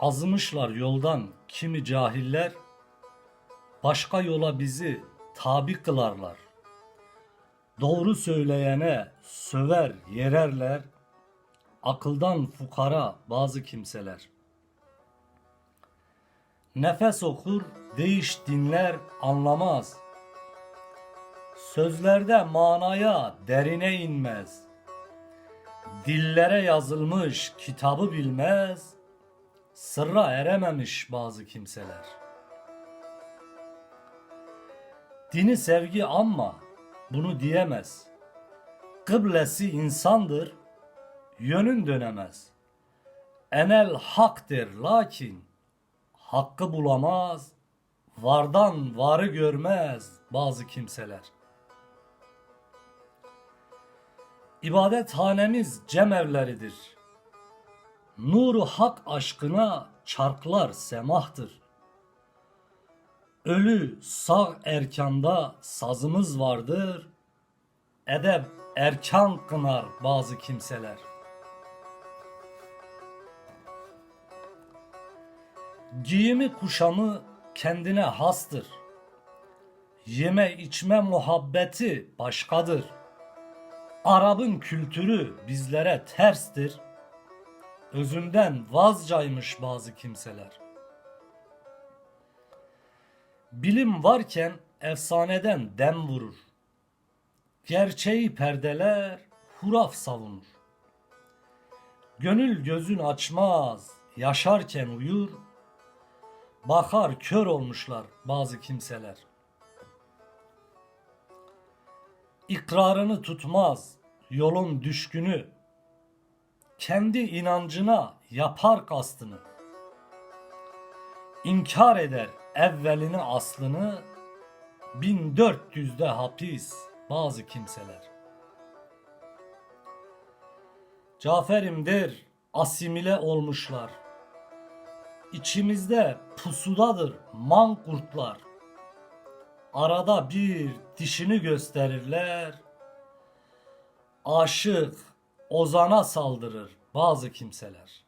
Azmışlar yoldan kimi cahiller, başka yola bizi tabi kılarlar. Doğru söyleyene söver yererler, akıldan fukara bazı kimseler. Nefes okur, değiş dinler, anlamaz. Sözlerde manaya derine inmez. Dillere yazılmış kitabı bilmez. Sırra erememiş bazı kimseler. Dini sevgi ama bunu diyemez. Kıblesi insandır, yönün dönemez. Enel hak der lakin hakkı bulamaz, vardan varı görmez bazı kimseler. İbadethanemiz cemevleridir. Nuru hak aşkına çarklar semahtır. Ölü sağ erkanda sazımız vardır. Edep erkan kınar bazı kimseler. Giyimi kuşamı kendine hastır. Yeme içme muhabbeti başkadır. Arap'ın kültürü bizlere terstir. Özünden vazcaymış bazı kimseler. Bilim varken efsaneden dem vurur. Gerçeği perdeler, huraf savunur. Gönül gözün açmaz, yaşarken uyur. Bakar kör olmuşlar bazı kimseler. İkrarını tutmaz yolun düşkünü. Kendi inancına yapar kastını. İnkar eder evvelini aslını. 1400'de hapis bazı kimseler. Caferimdir asimile olmuşlar. İçimizde pusudadır man kurtlar. Arada bir dişini gösterirler. Aşık ozana saldırır bazı kimseler.